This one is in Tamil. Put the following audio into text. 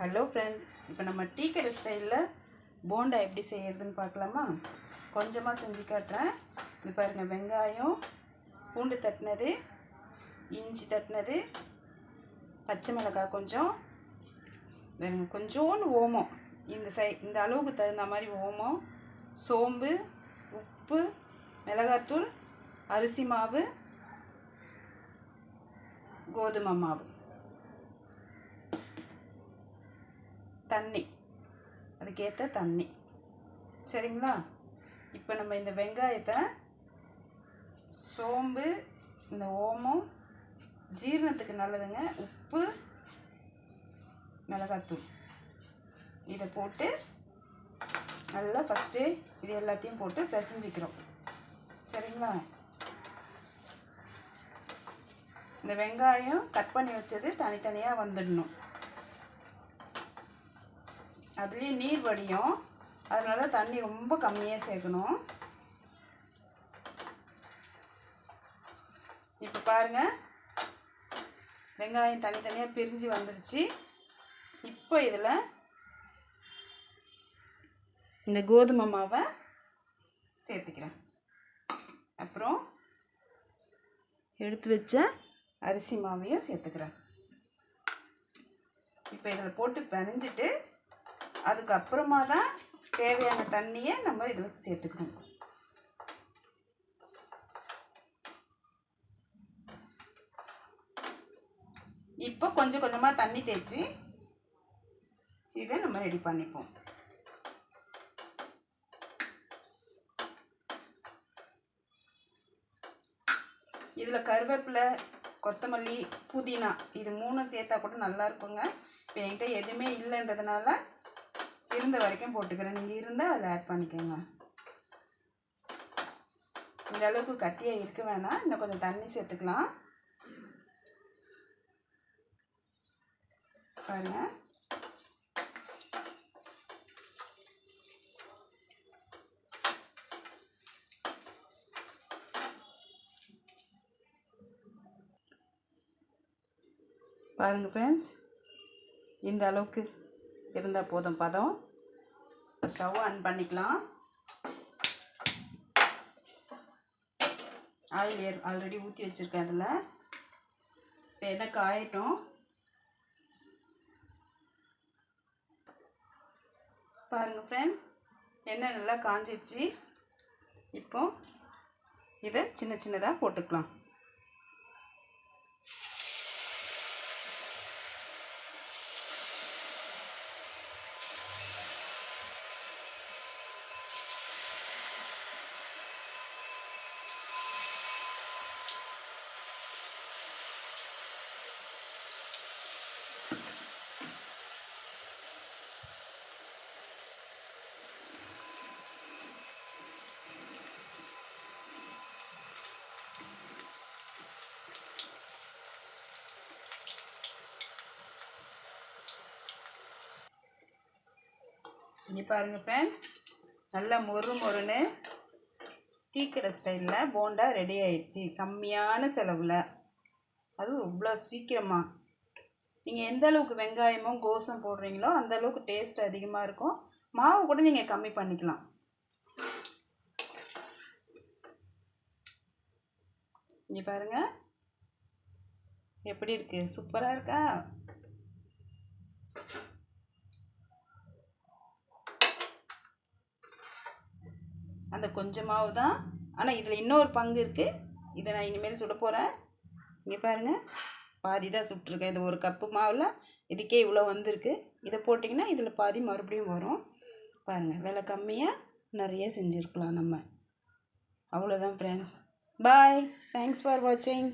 ஹலோ ஃப்ரெண்ட்ஸ் இப்போ நம்ம டீ கடை ஸ்டைலில் போண்டா எப்படி செய்கிறதுன்னு பார்க்கலாமா? கொஞ்சமாக செஞ்சு காட்டுறேன். இது பாருங்கள் வெங்காயம் பூண்டு தட்டினது இஞ்சி தட்டினது பச்சை மிளகாய் கொஞ்சம் வேணுங்க கொஞ்சோண்டு ஓமம். இந்த சை இந்த அளவுக்கு தகுந்த மாதிரி ஓமம் சோம்பு உப்பு மிளகாத்தூள் அரிசி மாவு கோதுமை மாவு. தண்ணி. அதுக்கேற்ற தண்ணி. சரிங்களா? இப்போ நம்ம இந்த வெங்காயத்தை சோம்பு இந்த ஓமம் ஜீரணத்துக்கு நல்லதுங்க. உப்பு மிளகாத்தூள் இதை போட்டு நல்லா ஃபஸ்ட்டு இது எல்லாத்தையும் போட்டு பிசைஞ்சிக்கிறோம். சரிங்களா? இந்த வெங்காயம் கட் பண்ணி வச்சது தனித்தனியாக வந்துடணும். அதுலேயும் நீர் வடியும். அதனால தண்ணி ரொம்ப கம்மியாக சேர்க்கணும். இப்போ பாருங்கள் வெங்காயம் தனித்தனியாக பிரிஞ்சு வந்துருச்சு. இப்போ இதில் இந்த கோதுமை மாவை சேர்த்துக்கிறேன். அப்புறம் எடுத்து வச்ச அரிசி மாவையும் சேர்த்துக்கிறேன். இப்போ இதில் போட்டு பிணைஞ்சிட்டு அதுக்கப்புறமா தான் தேவையான தண்ணியை நம்ம இதில் சேர்த்துக்கணும். இப்போ கொஞ்சம் கொஞ்சமாக தண்ணி தேய்ச்சி இதை நம்ம ரெடி பண்ணிப்போம். இதில் கருவேப்பிலை கொத்தமல்லி புதினா இது மூணும் சேர்த்தா கூட நல்லா இருக்குங்க. இப்போ என்கிட்ட எதுவுமே இல்லைன்றதுனால இருந்த வரைக்கும் போட்டுக்கிறேன். நீங்கள் இருந்தால் அதில் ஆட் பண்ணிக்கோங்க. இந்த அளவுக்கு கட்டியாக இருக்க வேணாம். இன்னும் கொஞ்சம் தண்ணி சேர்த்துக்கலாம். பாருங்கள் பாருங்கள் ஃப்ரெண்ட்ஸ் இந்த அளவுக்கு இருந்தால் போதும் பதம். ஸ்டவ் ஆன் பண்ணிக்கலாம். ஆயில் ஏர் ஆல்ரெடி ஊற்றி வச்சுருக்கேன் அதில். இப்போ என்ன காயட்டும்? பாருங்கள் ஃப்ரெண்ட்ஸ் எண்ணெய் நல்லா காஞ்சிடுச்சு இப்போ இதை சின்ன சின்னதாக போட்டுக்கலாம். இனி பாருங்கள் ஃப்ரெண்ட்ஸ் நல்லா மொறு மொறுன்னு டீக்கடை ஸ்டைலில் போண்டா ரெடி ஆயிடுச்சு. கம்மியான செலவில். அதுவும் இவ்வளோ சீக்கிரமாக நீங்கள் எந்த அளவுக்கு வெங்காயமும் கோசம் போடுறீங்களோ அந்த அளவுக்கு டேஸ்ட் அதிகமாக இருக்கும். மாவு கூட நீங்கள் கம்மி பண்ணிக்கலாம். இங்கே பாருங்கள் எப்படி இருக்குது சூப்பராக இருக்கா? அந்த கொஞ்சமாவு தான். ஆனால் இதில் இன்னொரு பங்கு இருக்குது இதை நான் இனிமேல் சுட போகிறேன் இங்கே பாருங்கள் பாதி தான் சுட்டிருக்கேன். இது ஒரு கப்பு மாவில் இதுக்கே இவ்வளோ வந்திருக்கு. இதை போட்டிங்கன்னா இதில் பாதி மறுபடியும் வரும். பாருங்கள் விலை கம்மியாக நிறைய செஞ்சுருக்கலாம் நம்ம. அவ்வளோதான் ஃப்ரெண்ட்ஸ் பாய் தேங்க்ஸ் ஃபார் வாட்சிங்